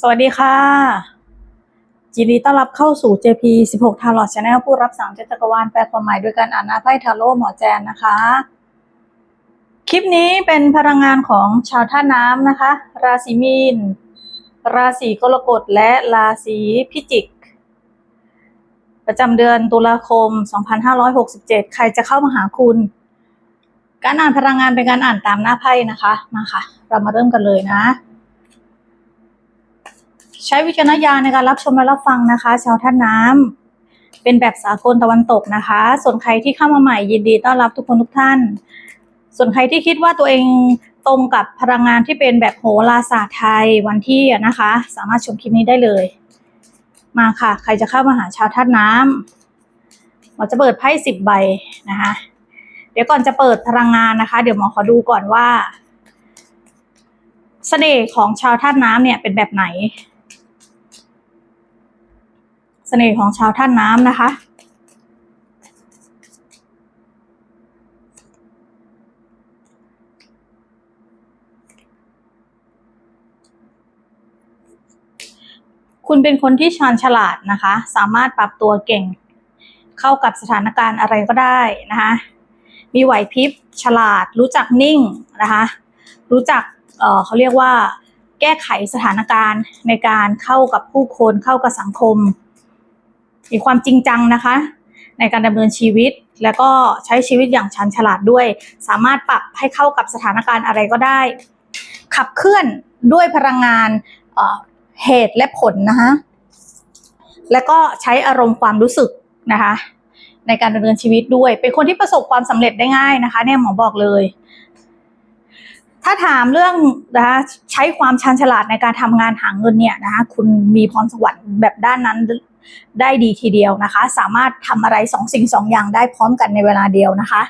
สวัสดีค่ะยินดีต้อนรับเข้าสู่ JP 16 Tarot Channel ผู้รับสั่งจักรวาลแปลความหมายด้วยการอ่านหน้าไพ่ทาโร่หมอแจนนะคะ คลิปนี้เป็นพลังงานของชาวท่าน้ำนะคะ ราศีมีน ราศีกรกฎและราศีพิจิก ประจำเดือนตุลาคม 2567 ใครจะเข้ามาหาคุณ การอ่านพลังงานเป็นการอ่านตามหน้าไพ่นะคะ มาค่ะ เรามาเริ่มกันเลยนะ ใช้วิจารณญาณในการรับชมและรับฟังนะคะ ชาวท่านน้ำเป็นแบบสากลตะวันตกนะคะ ส่วนใครที่เข้ามาใหม่ยินดีต้อนรับทุกคนทุกท่าน ส่วนใครที่คิดว่าตัวเองตรงกับพลังงานที่เป็นแบบโหราศาสตร์ไทยวันที่นะคะ สามารถชมคลิปนี้ได้เลย มาค่ะ ใครจะเข้ามาหาชาวท่านน้ำหมอจะเปิดไพ่สิบใบนะคะ เดี๋ยวก่อนจะเปิดพลังงานนะคะ เดี๋ยวหมอขอดูก่อนว่าเสน่ห์ของชาวท่านน้ำเนี่ยเป็นแบบไหน เสน่ห์ของชาวท่านน้ำนะคะ คุณเป็นคนที่ชาญฉลาดนะคะ สามารถปรับตัวเก่ง เข้ากับสถานการณ์อะไรก็ได้นะคะ มีไหวพริบฉลาด รู้จักนิ่งนะคะ รู้จักเเขาเรียกว่าแก้ไขสถานการณ์ในการเข้ากับผู้คนเข้ากับสังคม มีความจริงจังนะคะ ในการดำเนินชีวิต แล้วก็ใช้ชีวิตอย่างชันฉลาดด้วย สามารถปรับให้เข้ากับสถานการณ์อะไรก็ได้ ขับเคลื่อนด้วยพลังงานเเหตุและผลนะคะแล้วก็ใช้อารมณ์ความรู้สึกนะคะ ในการดำเนินชีวิตด้วย เป็นคนที่ประสบความสำเร็จได้ง่ายนะคะ เนี่ยหมอบอกเลย ถ้าถามเรื่องนะคะใช้ความชันฉลาดในการทำงานหาเงินเนี่ยนะคะคุณมีพรสวรรค์แบบด้านนั้น ได้ดีทีเดียวนะคะ สามารถทำอะไรสองสิ่งสองอย่างได้พร้อมกันในเวลาเดียวนะคะ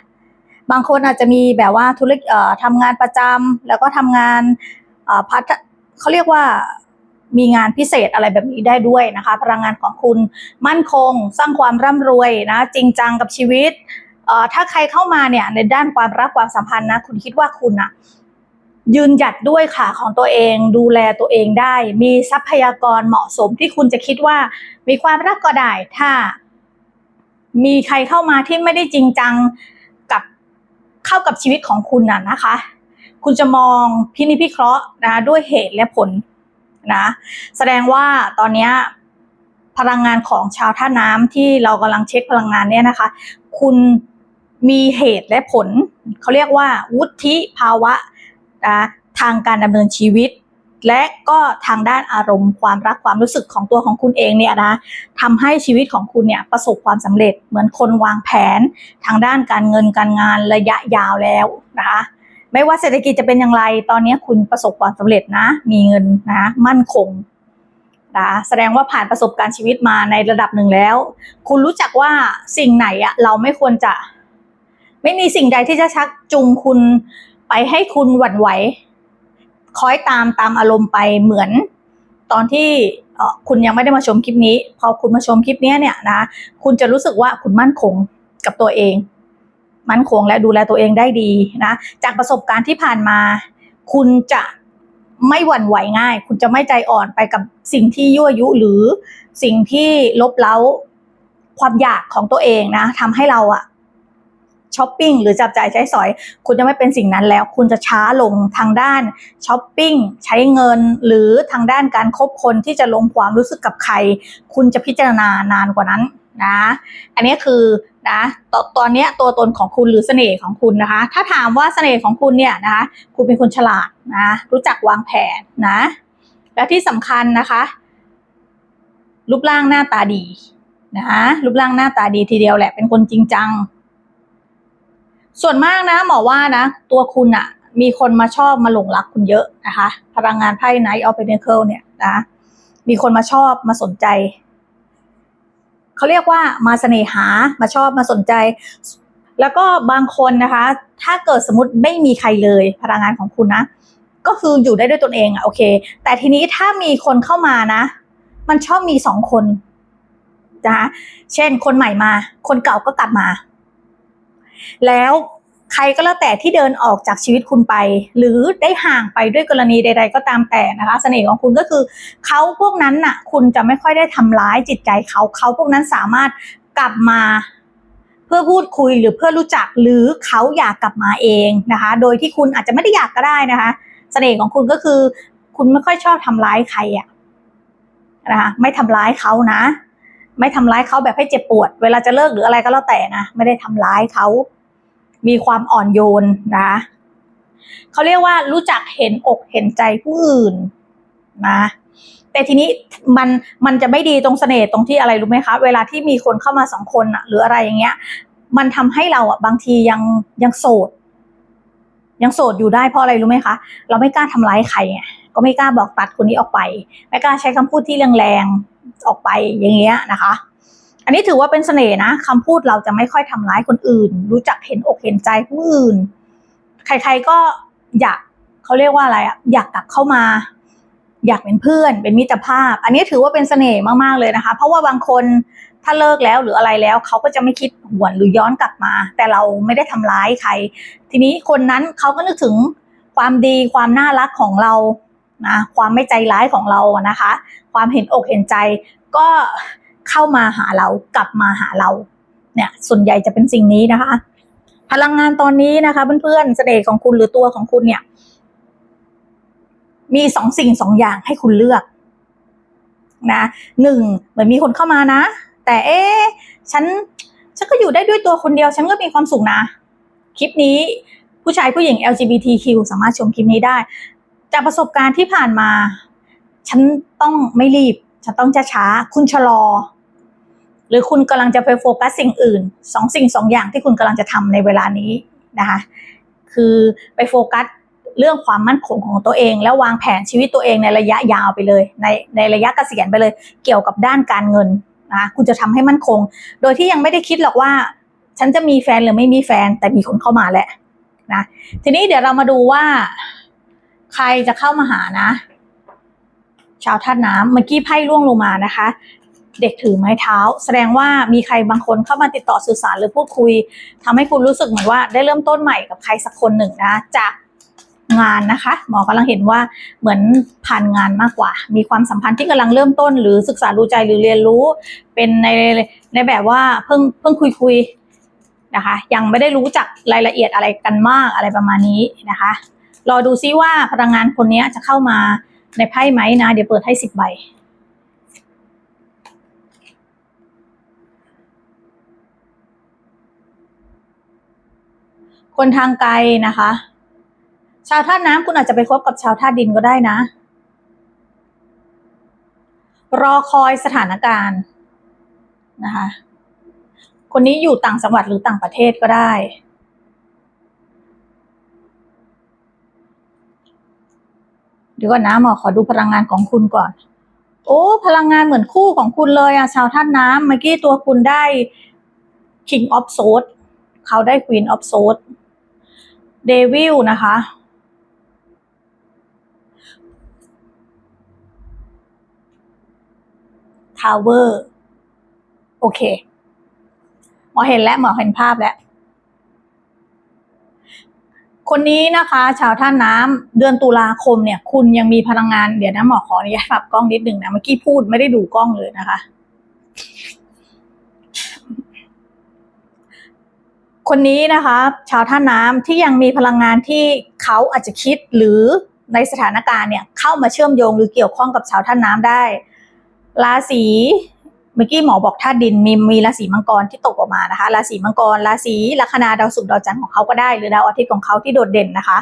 บางคนอาจจะมีแบบว่าธุรกิจทำงานประจำแล้วก็ทำงานพัฒเขาเรียกว่ามีงานพิเศษอะไรแบบนี้ได้ด้วยนะคะ พลังงานของคุณมั่นคง สร้างความร่ำรวยนะ จริงจังกับชีวิตถ้าใครเข้ามาเนี่ยในด้านความรักความสัมพันธ์นะ คุณคิดว่าคุณอะ ยืนหยัดด้วยขาของตัวเองดูแลตัวเองได้ มีทรัพยากรเหมาะสมที่คุณจะคิดว่า มีความรักก็ได้ถ้า มีใครเข้ามาที่ไม่ได้จริงจังกับเข้ากับชีวิตของคุณน่ะนะคะ คุณจะมองพินิจพิเคราะห์นะด้วยเหตุและผลนะแสดงว่าตอนนี้พลังงานของชาวท่าน้ำที่เรากำลังเช็คพลังงานเนี่ยนะคะ คุณมีเหตุและผล เขาเรียกว่า วุฒิภาวะ นะทางการดำเนินชีวิต และก็ทางด้านอารมณ์ความรักความรู้สึกของตัวของคุณเองเนี่ยนะทำให้ชีวิตของคุณเนี่ยประสบความสำเร็จเหมือนคนวางแผน ทางด้านการเงินการงานระยะยาวแล้วนะคะไม่ว่าเศรษฐกิจจะเป็นอย่างไร ตอนนี้คุณประสบความสำเร็จนะ มีเงินนะมั่นคงนะแสดงว่าผ่านประสบการณ์ชีวิตมาในระดับหนึ่งแล้ว คุณรู้จักว่าสิ่งไหนอะเราไม่ควรจะ ไม่มีสิ่งใดที่จะชักจูงคุณ ไปให้คุณหวั่นไหวคอยตามตามอารมณ์ไปเหมือนตอนที่คุณยังไม่ได้มาชมคลิปนี้ พอคุณมาชมคลิปนี้เนี่ยนะ คุณจะรู้สึกว่าคุณมั่นคงกับตัวเอง มั่นคงและดูแลตัวเองได้ดีนะ จากประสบการณ์ที่ผ่านมา คุณจะไม่หวั่นไหวง่าย คุณจะไม่ใจอ่อนไปกับสิ่งที่ยั่วยุหรือสิ่งที่ลบเล้าความอยากของตัวเองนะทำให้เราอะ ช้อปปิ้งหรือจับจ่ายใช้สอย คุณจะไม่เป็นสิ่งนั้นแล้ว คุณจะช้าลงทางด้านช้อปปิ้งใช้เงิน หรือทางด้านการคบคนที่จะลงความรู้สึกกับใคร คุณจะพิจารณานานกว่านั้นนะ อันนี้คือนะตตอนนี้ตัวตนของคุณหรือเสน่ห์ของคุณนะคะ ถ้าถามว่าเสน่ห์ของคุณเนี่ยนะคะ คุณเป็นคนฉลาดนะรู้จักวางแผนนะ และที่สำคัญนะคะ รูปร่างหน้าตาดีนะรูปร่างหน้าตาดีทีเดียวแหละเป็นคนจริงจัง ส่วนมากนะหมอว่านะ ตัวคุณอะมีคนมาชอบมาหลงรักคุณเยอะนะคะ พลังงานไพ่ Knight of Pentacles เนี่ยนะ มีคนมาชอบมาสนใจ เขาเรียกว่ามาเสน่หามาชอบมาสนใจ แล้วก็บางคนนะคะ ถ้าเกิดสมมติไม่มีใครเลยพลังงานของคุณนะ ก็คืออยู่ได้ด้วยตนเองอะโอเค แต่ทีนี้ถ้ามีคนเข้ามานะ มันชอบมีสองคนนะคะเช่นคนใหม่มา คนเก่าก็กลับมา แล้วใครก็แล้วแต่ที่เดินออกจากชีวิตคุณไป หรือได้ห่างไปด้วยกรณีใด ๆ ก็ตามแต่นะคะเสน่ห์ของคุณก็คือเขาพวกนั้นน่ะ คุณจะไม่ค่อยได้ทำร้ายจิตใจเขาเขาพวกนั้นสามารถกลับมาเพื่อพูดคุยหรือเพื่อรู้จักหรือเขาอยากกลับมาเองนะคะ โดยที่คุณอาจจะไม่ได้อยากก็ได้นะคะเสน่ห์ของคุณก็คือ คุณไม่ค่อยชอบทำร้ายใครอะนะคะไม่ทำร้ายเขานะ ไม่ทำร้ายเขาแบบให้เจ็บปวด เวลาจะเลิกหรืออะไรก็แล้วแต่นะไม่ได้ทำร้ายเขา มีความอ่อนโยนนะเขาเรียกว่ารู้จักเห็นอกเห็นใจผู้อื่นนะแต่ทีนี้มันมันจะไม่ดีตรงเสน่ห์ตรงที่อะไรรู้ไหมคะ เวลาที่มีคนเข้ามาสองคนอะหรืออะไรอย่างเงี้ย มันทำให้เราอะบางทียังยังโสด ยังโสดอยู่ได้เพราะอะไรรู้ไหมคะ เราไม่กล้าทำร้ายใครไงก็ไม่กล้าบอกตัดคนนี้ออกไป ไม่กล้าใช้คำพูดที่แรงๆ ออกไปอย่างเงี้ยนะคะ อันนี้ถือว่าเป็นเสน่ห์นะคำพูดเราจะไม่ค่อยทำร้ายคนอื่น รู้จักเห็นอกเห็นใจผู้อื่น ใครๆก็อยากเขาเรียกว่าอะไรอะอยากกลับเข้ามา อยากเป็นเพื่อน เป็นมิตรภาพ อันนี้ถือว่าเป็นเสน่ห์มากๆเลยนะคะ เพราะว่าบางคนถ้าเลิกแล้วหรืออะไรแล้วเขาก็จะไม่คิดหวนหรือย้อนกลับมา แต่เราไม่ได้ทำร้ายใคร ทีนี้คนนั้นเขาก็นึกถึงความดีความน่ารักของเรานะความไม่ใจร้ายของเรานะคะ ความเห็นอกเห็นใจ ก็เข้ามาหาเรากลับมาหาเราเนี่ยส่วนใหญ่จะเป็นสิ่งนี้นะคะ พลังงานตอนนี้นะคะ เพื่อนๆเสน่ห์ของคุณหรือตัวของคุณเนี่ย มีสองสิ่งสองอย่างให้คุณเลือกนะหนึ่งเหมือนมีคนเข้ามานะ แต่เอ๊ฉันฉันก็อยู่ได้ด้วยตัวคนเดียว ฉันก็มีความสุขนะ คลิปนี้ผู้ชายผู้หญิง LGBTQ สามารถชมคลิปนี้ได้ จากประสบการณ์ที่ผ่านมา ฉันต้องไม่รีบ ฉันต้องช้าๆคุณชะลอ หรือคุณกำลังจะไปโฟกัสสิ่งอื่นสองสิ่งสองอย่างที่คุณกำลังจะทำในเวลานี้นะคะคือไปโฟกัสเรื่องความมั่นคงของตัวเอง แล้ววางแผนชีวิตตัวเองในระยะยาวไปเลย ในในระยะเกษียณไปเลย เกี่ยวกับด้านการเงินนะคุณจะทำให้มั่นคง โดยที่ยังไม่ได้คิดหรอกว่า ฉันจะมีแฟนหรือไม่มีแฟนแต่มีคนเข้ามาแหละนะทีนี้เดี๋ยวเรามาดูว่า ใครจะเข้ามาหานะ ชาวธาตุน้ำเมื่อกี้ไพ่ร่วงลงมานะคะ เด็กถือไม้เท้า แสดงว่ามีใครบางคนเข้ามาติดต่อสื่อสารหรือพูดคุยทำให้คุณรู้สึกเหมือนว่าได้เริ่มต้นใหม่กับใครสักคนหนึ่งนะจากงานนะคะหมอกำลังเห็นว่าเหมือนผ่านงานมากกว่า มีความสัมพันธ์ที่กำลังเริ่มต้น หรือศึกษาดูใจหรือเรียนรู้ เป็นในในแบบว่าเพิ่งเพิ่งคุยคุยนะคะ ยังไม่ได้รู้จักรายละเอียดอะไรกันมากอะไรประมาณนี้นะคะรอดูซิว่าพลังงานคนนี้จะเข้ามา ในไพ่ไหมนะ เดี๋ยวเปิดให้สิบใบ คนทางไกลนะคะ ชาวธาตุน้ำคุณอาจจะไปคบกับชาวธาตุดินก็ได้นะ รอคอยสถานการณ์นะคะ คนนี้อยู่ต่างจังหวัดหรือต่างประเทศก็ได้ เดี๋ยวก่อนนะหมอขอดูพลังงานของคุณก่อน โอ้พลังงานเหมือนคู่ของคุณเลยอะชาวธาตุน้ำเมื่อกี้ตัวคุณได้ King of Swords เขาได้ Queen of Swords เดวิลนะคะทาวเวอร์โอเค หมอเห็นแล้วหมอเห็นภาพแล้ว คนนี้นะคะ ชาวท่าน้ำเดือนตุลาคมเนี่ย คุณยังมีพลังงานเดี๋ยวนะหมอขออนุญาตปรับกล้องนิดหนึ่งนะเมื่อกี้พูดไม่ได้ดูกล้องเลยนะคะ คนนี้นะคะ ชาวท่าน้ำที่ยังมีพลังงานที่เขาอาจจะคิดหรือในสถานการณ์เนี่ย เข้ามาเชื่อมโยงหรือเกี่ยวข้องกับชาวท่าน้ำได้ราศี เมื่อกี้หมอบอกธาตุดินมีมีราศีมังกรที่ตกออกมานะคะราศีมังกรราศีลัคนาดาวศุกร์ดาวจันทร์ของเขาก็ได้ หรือดาวอาทิตย์ของเขาที่โดดเด่นนะคะ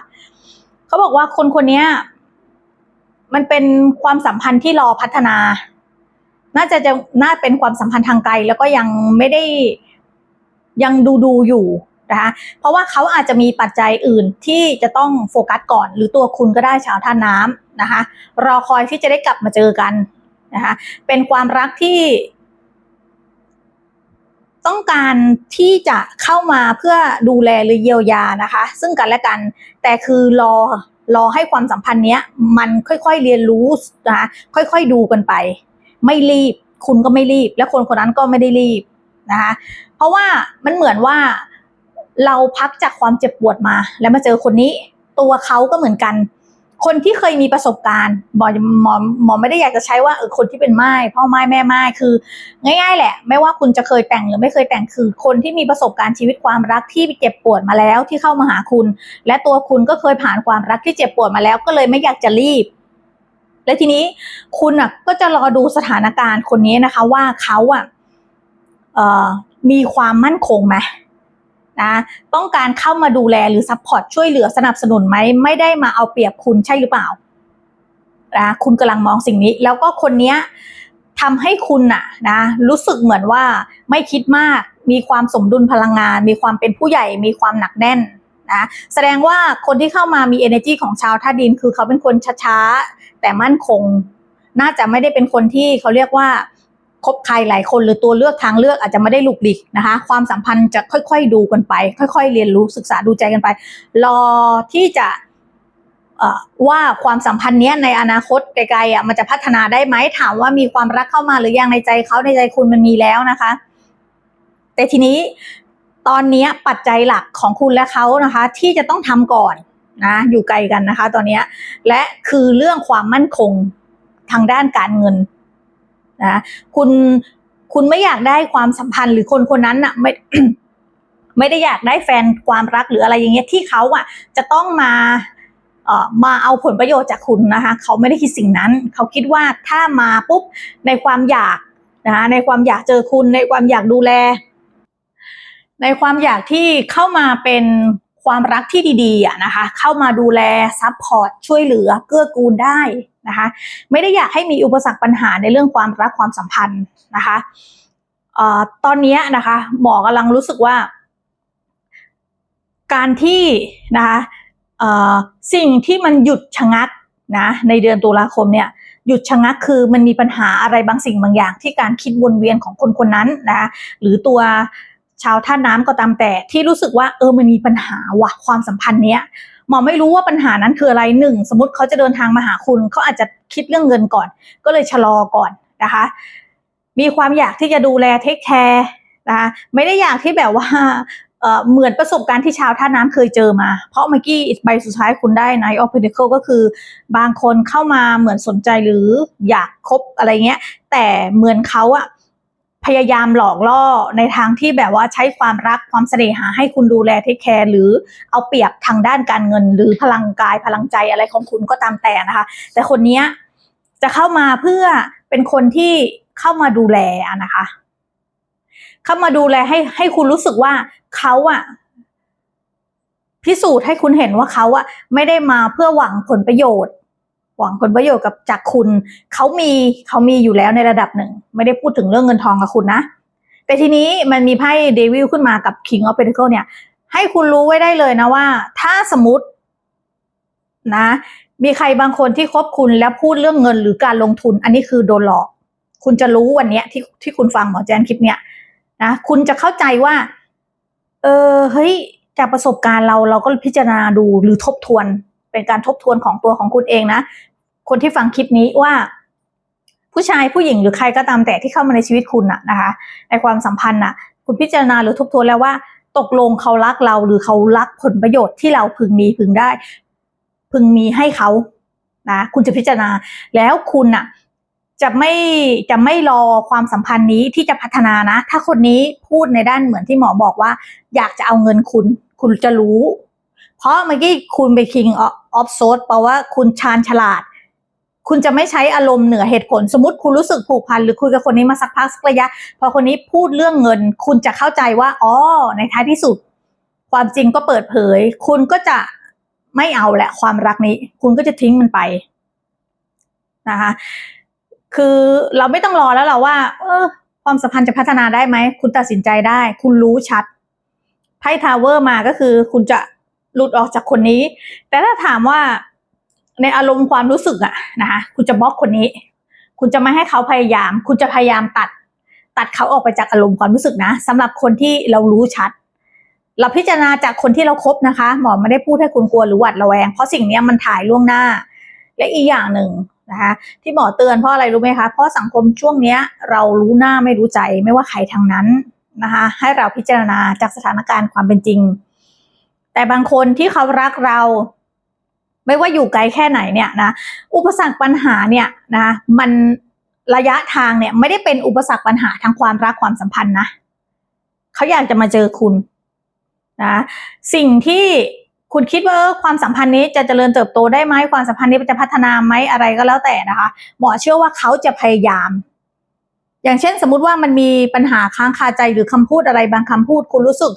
เขาบอกว่าคนคนนี้มันเป็นความสัมพันธ์ที่รอพัฒนา น่าจะจะน่าเป็นความสัมพันธ์ทางไกล แล้วก็ยังไม่ได้ยังดูดูอยู่นะคะเพราะว่าเขาอาจจะมีปัจจัยอื่นที่จะต้องโฟกัสก่อน หรือตัวคุณก็ได้ชาวท่าน้ำนะคะ รอคอยที่จะได้กลับมาเจอกันนะคะเป็นความรักที่ ต้องการที่จะเข้ามาเพื่อดูแลหรือเยียวยานะคะ ซึ่งกันและกันแต่คือรอรอให้ความสัมพันธ์เนี้ยมันค่อยๆเรียนรู้นะคะค่อยๆดูกันไป ไม่รีบ คุณก็ไม่รีบ และคนคนนั้นก็ไม่ได้รีบนะคะเพราะว่ามันเหมือนว่าเราพักจากความเจ็บปวดมา แล้วมาเจอคนนี้ ตัวเขาก็เหมือนกัน คนที่เคยมีประสบการณ์หมอหมอหมอไม่ได้อยากจะใช้ว่าเออคนที่เป็นไม้พ่อไม้แม่ไม้คือ ง่าย ๆ แหละ ไม่ว่าคุณจะเคยแต่งหรือไม่เคยแต่งคือ คนที่มีประสบการณ์ชีวิตความรักที่เจ็บปวดมาแล้วที่เข้ามาหาคุณ และตัวคุณก็เคยผ่านความรักที่เจ็บปวดมาแล้ว ก็เลยไม่อยากจะรีบ และทีนี้คุณอะก็จะรอดูสถานการณ์คนนี้นะคะ ว่าเขาอะเอ่อมีความมั่นคงไหม นะต้องการเข้ามาดูแลหรือซัพพอร์ตช่วยเหลือสนับสนุนไหมไม่ได้มาเอาเปรียบคุณใช่หรือเปล่านะคุณกำลังมองสิ่งนี้ แล้วก็คนเนี้ยทำให้คุณน่ะนะรู้สึกเหมือนว่าไม่คิดมาก มีความสมดุลพลังงาน มีความเป็นผู้ใหญ่ มีความหนักแน่นนะแสดงว่าคนที่เข้ามามี energy ของชาวธาดิน คือเขาเป็นคนช้าๆ แต่มั่นคง น่าจะไม่ได้เป็นคนที่เขาเรียกว่า คบใครหลายคนหรือตัวเลือกทางเลือกอาจจะไม่ได้หลุกหลิกนะคะ ความสัมพันธ์จะค่อย ๆ ดูกันไป ค่อย ๆ เรียนรู้ศึกษาดูใจกันไป รอที่จะว่าความสัมพันธ์เนี้ยในอนาคตไกลๆอะมันจะพัฒนาได้ไหมถามว่ามีความรักเข้ามาหรือยังในใจเขาในใจคุณมันมีแล้วนะคะ แต่ทีนี้ตอนนี้ปัจจัยหลักของคุณและเขานะคะ ที่จะต้องทำก่อนนะอยู่ไกลกันนะคะ ตอนนี้และคือเรื่องความมั่นคงทางด้านการเงิน นะคุณคุณไม่อยากได้ความสัมพันธ์หรือคนคนนั้นอะไม่ไม่ได้อยากได้แฟนความรักหรืออะไรอย่างเงี้ยที่เขาอะจะต้องมาเอ่อมาเอาผลประโยชน์จากคุณนะคะ เขาไม่ได้คิดสิ่งนั้น เขาคิดว่าถ้ามาปุ๊บในความอยากนะคะในความอยากเจอคุณในความอยากดูแล ในความอยากที่เข้ามาเป็นความรักที่ดีๆอะนะคะ เข้ามาดูแลซัพพอร์ตช่วยเหลือเกื้อกูลได้ นะคะไม่ได้อยากให้มีอุปสรรคปัญหาในเรื่องความรักความสัมพันธ์นะคะออตอนนี้นะคะหมอกำลังรู้สึกว่า การที่นะคะสิ่งที่มันหยุดชะงักนะในเดือนตุลาคมเนี่ยหยุดชะงักคือมันมีปัญหาอะไรบางสิ่งบางอย่าง ที่การคิดวนเวียนของคนคนนั้นนะหรือตัวชาวท่าน้ำก็ตามแต่ที่รู้สึกว่าเออมันมีปัญหาว่ะความสัมพันธ์เนี้ย หมอไม่รู้ว่าปัญหานั้นคืออะไรหนึ่งสมมติเขาจะเดินทางมาหาคุณเขาอาจจะคิดเรื่องเงินก่อน ก็เลยชะลอก่อนนะคะ มีความอยากที่จะดูแลเทคแคร์นะคะไม่ได้อยากที่แบบว่าเหมือนประสบการณ์ที่ชาวท่าน้ำเคยเจอมา เพราะเมื่อกี้ใบสุดท้ายคุณได้ Knight of Pentacles ก็คือบางคนเข้ามาเหมือนสนใจหรืออยากคบอะไรเงี้ย แต่เหมือนเขาอะ พยายามหลอกล่อในทางที่แบบว่าใช้ความรักความเสน่หาให้คุณดูแลเทคแคร์หรือเอาเปรียบทางด้านการเงิน หรือพลังกายพลังใจอะไรของคุณก็ตามแต่นะคะ แต่คนเนี้ยจะเข้ามาเพื่อเป็นคนที่เข้ามาดูแลนะคะ เข้ามาดูแลให้ให้คุณรู้สึกว่าเขาอะพิสูจน์ให้คุณเห็นว่าเขาอะไม่ได้มาเพื่อหวังผลประโยชน์ หวังผลประโยชน์กับจากคุณเขามีเขามีอยู่แล้วในระดับหนึ่ง ไม่ได้พูดถึงเรื่องเงินทองกับคุณนะ แต่ทีนี้มันมีไพ่เดวิลขึ้นมากับ King of Pentacles เนี่ย ให้คุณรู้ไว้ได้เลยนะว่า ถ้าสมมตินะ มีใครบางคนที่คบคุณแล้วพูดเรื่องเงินหรือการลงทุน อันนี้คือโดนหลอก คุณจะรู้วันเนี้ยที่ที่คุณฟังหมอแจนคลิปเนี้ยนะคุณจะเข้าใจว่า เออเฮ้ยจากประสบการณ์เราเราก็พิจารณาดูหรือทบทวน เป็นการทบทวนของตัวของคุณเองนะ คนที่ฟังคลิปนี้ว่า ผู้ชายผู้หญิงหรือใครก็ตามแต่ที่เข้ามาในชีวิตคุณน่ะนะคะ ในความสัมพันธ์น่ะคุณพิจารณาหรือทบทวนแล้วว่า ตกลงเขารักเราหรือเขารักผลประโยชน์ที่เราพึงมีพึงได้ พึงมีให้เขานะคุณจะพิจารณาแล้วคุณน่ะจะไม่จะไม่รอความสัมพันธ์นี้ที่จะพัฒนานะ ถ้าคนนี้พูดในด้านเหมือนที่หมอบอกว่า อยากจะเอาเงินคุณ คุณจะรู้ เพราะเมื่อกี้คุณไป king of s w o r d แปลว่าคุณชาญฉลาด คุณจะไม่ใช้อารมณ์เหนือเหตุผล สมมติคุณรู้สึกผูกพันหรือคุยกับคนนี้มาสักพักสักระยะ พอคนนี้พูดเรื่องเงิน คุณจะเข้าใจว่าอ๋อในท้ายที่สุด ความจริงก็เปิดเผย คุณก็จะไม่เอาแหละความรักนี้ คุณก็จะทิ้งมันไปนะคะคือเราไม่ต้องรอแล้วเราว่า เออ ความสัมพันธ์จะพัฒนาได้ไหม คุณตัดสินใจได้ คุณรู้ชัดไพ่ทาวเวอร์มาก็คือ คุณจะ หลุดออกจากคนนี้ แต่ถ้าถามว่าในอารมณ์ความรู้สึกอะนะคะคุณจะบล็อกคนนี้ คุณจะไม่ให้เขาพยายาม คุณจะพยายามตัด ตัดเขาออกไปจากอารมณ์ความรู้สึกนะสำหรับคนที่เรารู้ชัด เราพิจารณาจากคนที่เราครบนะคะ หมอไม่ได้พูดให้คุณกลัวหรือหวาดระแวง เพราะสิ่งนี้มันถ่ายล่วงหน้า และอีกอย่างหนึ่งนะคะที่หมอเตือนเพราะอะไรรู้ไหมคะ เพราะสังคมช่วงเนี้ยเรารู้หน้าไม่รู้ใจไม่ว่าใครทางนั้นนะคะให้เราพิจารณาจากสถานการณ์ความเป็นจริง แต่บางคนที่เขารักเรา ไม่ว่าอยู่ไกลแค่ไหนเนี่ยนะอุปสรรคปัญหาเนี่ยนะมันระยะทางเนี่ย ไม่ได้เป็นอุปสรรคปัญหาทางความรักความสัมพันธ์นะเขาอยากจะมาเจอคุณนะสิ่งที่คุณคิดว่าความสัมพันธ์นี้จะเจริญเติบโตได้ไหมความสัมพันธ์นี้จะพัฒนาไหมอะไรก็แล้วแต่นะคะ หมอเชื่อว่าเขาจะพยายาม อย่างเช่น สมมุติว่ามันมีปัญหาค้างคาใจหรือคำพูดอะไรบางคำพูด คุณรู้สึก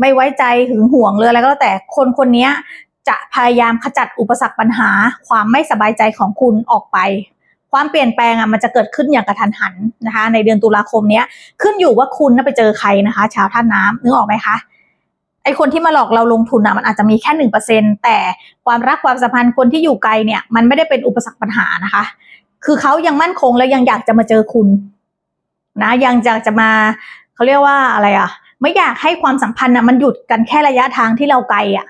ไม่ไว้ใจหึงหวงเลยอะไรก็แล้วแต่คนคนนี้จะพยายามขจัดอุปสรรคปัญหา ความไม่สบายใจของคุณออกไป ความเปลี่ยนแปลงอะมันจะเกิดขึ้นอย่างกระทันหันนะคะ ในเดือนตุลาคมเนี้ยขึ้นอยู่ว่าคุณน่ะไปเจอใครนะคะ ชาวท่านน้ำนึกออกไหมคะไอคนที่มาหลอกเราลงทุนอะมันอาจจะมีแค่หนึ่งเปอร์เซ็นแต่ความรักความสัมพันธ์คนที่อยู่ไกลเนี่ย มันไม่ได้เป็นอุปสรรคปัญหานะคะ คือเขายังมั่นคงและยังอยากจะมาเจอคุณ นะ ยังอยากจะมาเขาเรียกว่าอะไรอะ ไม่อยากให้ความสัมพันธ์อะมันหยุดกันแค่ระยะทางที่เราไกลอะ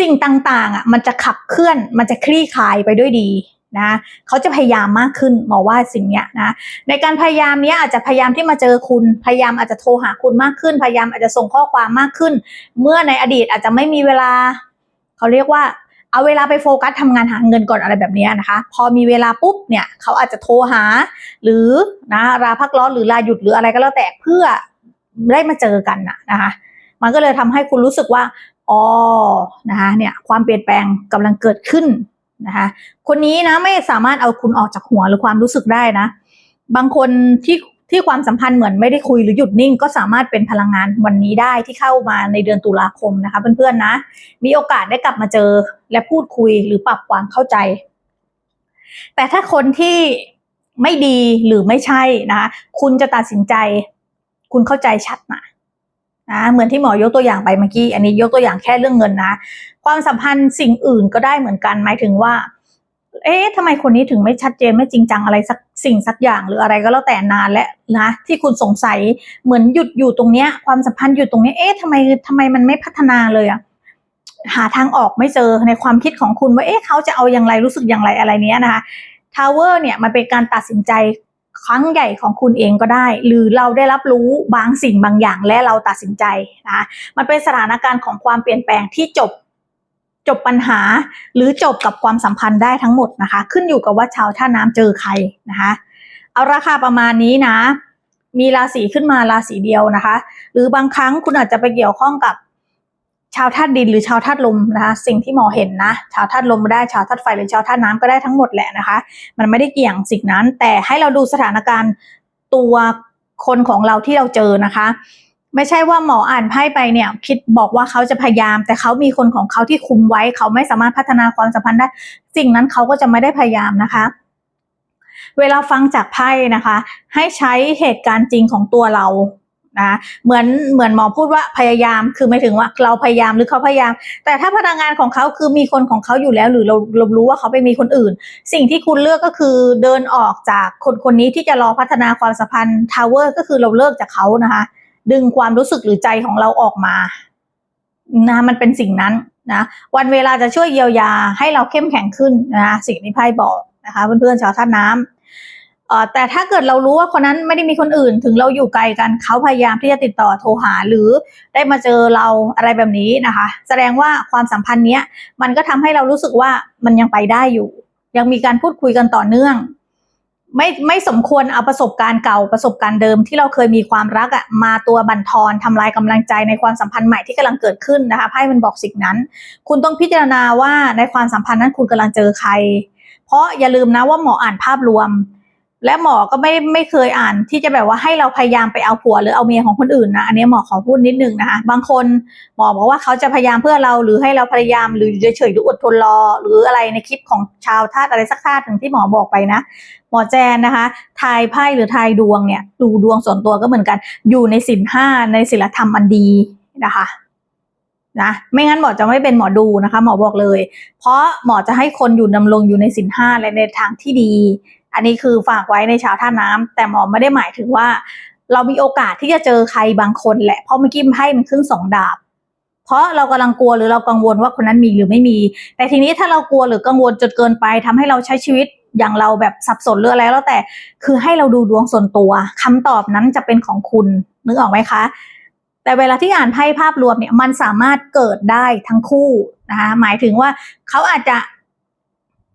สิ่งต่างๆอะมันจะขับเคลื่อนมันจะคลี่คลายไปด้วยดีนะเขาจะพยายามมากขึ้นหมอว่าสิ่งเนี้ยนะในการพยายามเนี้ยอาจจะพยายามที่มาเจอคุณพยายามอาจจะโทรหาคุณมากขึ้น พยายามอาจจะส่งข้อความมากขึ้น เมื่อในอดีตอาจจะไม่มีเวลา เขาเรียกว่าเอาเวลาไปโฟกัสทำงานหาเงินก่อนอะไรแบบนี้นะคะ พอมีเวลาปุ๊บเนี่ยเขาอาจจะโทรหา หรือนะลาพักร้อนหรือลาหยุดหรืออะไรก็แล้วแต่เพื่อ ได้มาเจอกันนะนะคะมันก็เลยทำให้คุณรู้สึกว่าอ๋อนะคะเนี่ยความเปลี่ยนแปลงกำลังเกิดขึ้นนะคะคนนี้นะไม่สามารถเอาคุณออกจากหัวหรือความรู้สึกได้นะ บางคนที่ที่ความสัมพันธ์เหมือนไม่ได้คุยหรือหยุดนิ่ง ก็สามารถเป็นพลังงานวันนี้ได้ที่เข้ามาในเดือนตุลาคมนะคะเพื่อนๆนะ มีโอกาสได้กลับมาเจอและพูดคุยหรือปรับความเข้าใจ แต่ถ้าคนที่ไม่ดีหรือไม่ใช่นะคะคุณจะตัดสินใจ คุณเข้าใจชัดนะนะเหมือนที่หมอยกตัวอย่างไปเมื่อกี้ อันนี้ยกตัวอย่างแค่เรื่องเงินนะ ความสัมพันธ์สิ่งอื่นก็ได้เหมือนกัน หมายถึงว่า เอ๊ะทำไมคนนี้ถึงไม่ชัดเจนไม่จริงจังอะไรสักสิ่งสักอย่างหรืออะไรก็แล้วแต่นานแล้วนะที่คุณสงสัยเหมือนหยุดอยู่ตรงเนี้ย ความสัมพันธ์อยู่ตรงนี้เอ๊ะทำไมทำไมมันไม่พัฒนาเลยอะหาทางออกไม่เจอในความคิดของคุณว่าเอ๊ะเขาจะเอาอย่างไรรู้สึกอย่างไรอะไรเนี้ยนะคะทาวเวอร์เนี่ยมันเป็นการตัดสินใจ ครั้งใหญ่ของคุณเองก็ได้ หรือเราได้รับรู้บางสิ่งบางอย่างและเราตัดสินใจนะคะมันเป็นสถานการณ์ของความเปลี่ยนแปลงที่จบจบปัญหาหรือจบกับความสัมพันธ์ได้ทั้งหมดนะคะ ขึ้นอยู่กับว่าชาวท่าน้ำเจอใครนะคะเอาราคาประมาณนี้นะ มีราศีขึ้นมาราศีเดียวนะคะ หรือบางครั้งคุณอาจจะไปเกี่ยวข้องกับ ชาวธาตุดินหรือชาวธาตุลมนะคะสิ่งที่หมอเห็นนะ ชาวธาตุลมก็ได้ชาวธาตุไฟหรือชาวธาตุน้ำก็ได้ทั้งหมดแหละนะคะ มันไม่ได้เกี่ยงสิ่งนั้น แต่ให้เราดูสถานการณ์ตัวคนของเราที่เราเจอนะคะ ไม่ใช่ว่าหมออ่านไพ่ไปเนี่ยคิดบอกว่าเขาจะพยายาม แต่เขามีคนของเขาที่คุมไว้ เขาไม่สามารถพัฒนาความสัมพันธ์ได้ สิ่งนั้นเขาก็จะไม่ได้พยายามนะคะ เวลาฟังจากไพ่นะคะ ให้ใช้เหตุการณ์จริงของตัวเรา นะเหมือนเหมือนหมอพูดว่าพยายามคือไม่ถึงว่าเราพยายามหรือเขาพยายาม แต่ถ้าพนักงานของเขาคือมีคนของเขาอยู่แล้ว หรือเราเรารู้ว่าเขาไปมีคนอื่น สิ่งที่คุณเลือกก็คือเดินออกจากคนคนนี้ที่จะรอพัฒนาความสัมพันธ์ทาวเวอร์ก็คือเราเลิกจากเขานะคะ ดึงความรู้สึกหรือใจของเราออกมานะมันเป็นสิ่งนั้นนะวันเวลาจะช่วยเยียวยาให้เราเข้มแข็งขึ้นนะสิ่งที่ไพ่บอกนะคะเพื่อนๆชาวท่าน้ำเอ่อ แต่ถ้าเกิดเรารู้ว่าคนนั้นไม่ได้มีคนอื่น ถึงเราอยู่ไกลกันเขาพยายามที่จะติดต่อโทรหาหรือได้มาเจอเราอะไรแบบนี้นะคะ แสดงว่าความสัมพันธ์เนี้ยมันก็ทำให้เรารู้สึกว่ามันยังไปได้อยู่ ยังมีการพูดคุยกันต่อเนื่อง ไม่ไม่สมควรเอาประสบการณ์เก่าประสบการณ์เดิมที่เราเคยมีความรักอะมาตัวบั่นทอนทำลายกำลังใจในความสัมพันธ์ใหม่ที่กำลังเกิดขึ้นนะคะไพ่มันบอกสิ่งนั้น คุณต้องพิจารณาว่าในความสัมพันธ์นั้นคุณกำลังเจอใคร เพราะอย่าลืมนะว่าหมออ่านภาพรวม และหมอก็ไม่ไม่เคยอ่าน ที่จะแบบว่าให้เราพยายามไปเอาผัวหรือเอาเมียของคนอื่นนะอันนี้หมอขอพูดนิดนึงนะคะบางคนหมอบอกว่าเขาจะพยายามเพื่อเราหรือให้เราพยายามหรือเฉยๆหรืออดทนรอ หรืออะไรในคลิปของชาวธาตุอะไรสักธาตุหนึ่งที่หมอบอกไปนะหมอแจนนะคะทายไพ่หรือทายดวงเนี่ย ดูดวงส่วนตัวก็เหมือนกัน อยู่ในศีลห้าในศีลธรรมอันดีนะคะนะไม่งั้นหมอจะไม่เป็นหมอดูนะคะ หมอบอกเลย เพราะหมอจะให้คนอยู่ดำรงอยู่ในศีลห้าและในทางที่ดี อันนี้คือฝากไว้ในชาวท่าน้ำแต่หมอไม่ได้หมายถึงว่า เรามีโอกาสที่จะเจอใครบางคนแหละ เพราะเมื่อกี้ไพ่มันขึ้นสองดาบ เพราะเรากำลังกลัวหรือเรากังวลว่าคนนั้นมีหรือไม่มี แต่ทีนี้ถ้าเรากลัวหรือกังวลจนเกินไปทำให้เราใช้ชีวิตอย่างเราแบบสับสนหรืออะไรแล้วแต่ คือให้เราดูดวงส่วนตัวคำตอบนั้นจะเป็นของคุณนึกออกไหมคะ แต่เวลาที่อ่านไพ่ภาพรวมเนี่ยมันสามารถเกิดได้ทั้งคู่นะคะหมายถึงว่าเขาอาจจะ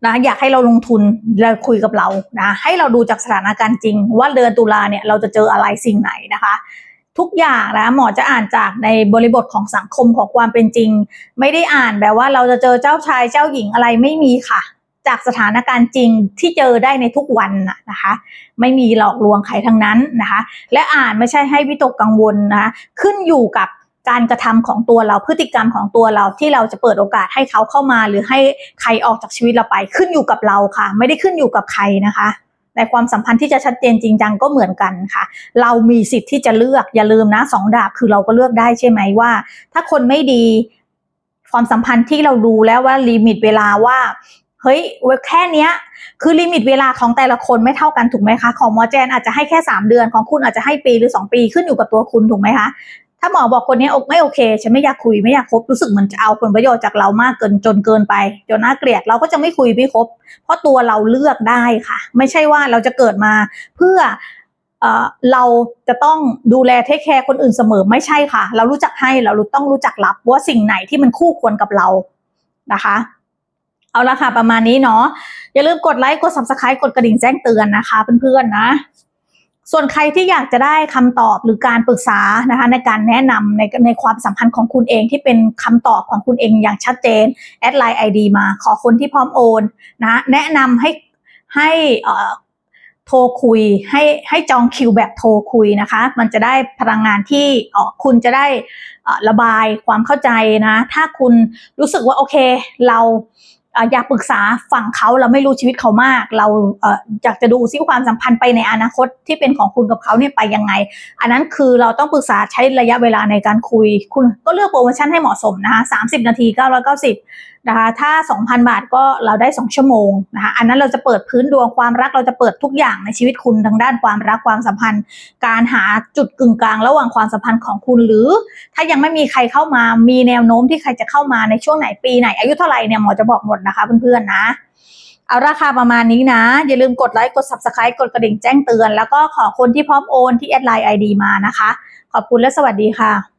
นะอยากให้เราลงทุนเราคุยกับเรานะให้เราดูจากสถานการณ์จริง ว่าเดือนตุลาเนี่ยเราจะเจออะไรสิ่งไหนนะคะ ทุกอย่างนะหมอจะอ่านจากในบริบทของสังคมของความเป็นจริง ไม่ได้อ่านแบบว่าเราจะเจอเจ้าชายเจ้าหญิงอะไรไม่มีค่ะ จากสถานการณ์จริงที่เจอได้ในทุกวันนะคะ ไม่มีหลอกลวงใครทั้งนั้นนะคะ และอ่านไม่ใช่ให้วิตกกังวลนะะขึ้นอยู่กับ การกระทำของตัวเราพฤติกรรมของตัวเราที่เราจะเปิดโอกาสให้เขาเข้ามา หรือให้ใครออกจากชีวิตเราไปขึ้นอยู่กับเราค่ะ ไม่ได้ขึ้นอยู่กับใครนะคะ ในความสัมพันธ์ที่จะชัดเจนจริงจังก็เหมือนกันค่ะ เรามีสิทธิ์ที่จะเลือกอย่าลืมนะสองดาบคือเราก็เลือกได้ใช่ไหมว่า ถ้าคนไม่ดีความสัมพันธ์ที่เราดูแล้วว่าลิมิตเวลาว่าเฮ้ยแค่เนี้ย คือลิมิตเวลาของแต่ละคนไม่เท่ากันถูกไหมคะ ของมอแจนอาจจะให้แค่ 3 เดือนของคุณอาจจะให้ปีหรือ 2 ปีขึ้นอยู่กับตัวคุณถูกไหมคะ ถ้าหมอบอกคนนี้อกไม่โอเค ฉันไม่อยากคุยไม่อยากคบรู้สึกเหมือนจะเอาผลประโยชน์จากเรามากเกินจนเกินไปจนน่าเกลียดเราก็จะไม่คุยไม่คบ เพราะตัวเราเลือกได้ค่ะ ไม่ใช่ว่าเราจะเกิดมาเพื่อเอเราจะต้องดูแลเทคแคร์คนอื่นเสมอไม่ใช่ค่ะ เรารู้จักให้เราต้องรู้จักรับว่าสิ่งไหนที่มันคู่ควรกับเรานะคะ เอาละค่ะ ประมาณนี้เนาะอย่าลืมกดไลค์กด subscribe กดกระดิ่งแจ้งเตือนนะคะ เพื่อนๆนะ ส่วนใครที่อยากจะได้คำตอบหรือการปรึกษานะคะในการแนะนำในในความสัมพันธ์ของคุณเองที่เป็นคำตอบของคุณเองอย่างชัดเจนแอดไลน์ไอดีมาขอคนที่พร้อมโอนนะแนะนำให้ให้โทรคุยให้ให้จองคิวแบบโทรคุยนะคะ มันจะได้พลังงานที่เออคุณจะได้ระบายความเข้าใจนะ ถ้าคุณรู้สึกว่าโอเค เรา อยากปรึกษาฝั่งเขาเราไม่รู้ชีวิตเขามาก เราอยากจะดูซิความสัมพันธ์ไปในอนาคตที่เป็นของคุณกับเขาเนี่ยไปยังไง อันนั้นคือเราต้องปรึกษาใช้ระยะเวลาในการคุย คุณก็เลือกโปรโมชั่นให้เหมาะสมนะคะสามสิบนาทีเก้าร้อยเก้าสิบ นะคะ ถ้า 2,000 บาทก็เราได้ 2 ชั่วโมงนะคะ อันนั้นเราจะเปิดพื้นดวงความรักเราจะเปิดทุกอย่างในชีวิตคุณทางด้านความรักความสัมพันธ์ การหาจุดกึ่งกลางระหว่างความสัมพันธ์ของคุณ หรือ ถ้ายังไม่มีใครเข้ามามีแนวโน้มที่ใครจะเข้ามาในช่วงไหนปีไหน อายุเท่าไหร่เนี่ยหมอจะบอกหมดนะคะเพื่อนๆนะเอาราคาประมาณนี้นะ อย่าลืมกดไลค์กด subscribe กดกระดิ่งแจ้งเตือน แล้วก็ขอคนที่พร้อมโอนที่แอดไลน์ ID มานะคะ ขอบคุณและสวัสดีค่ะ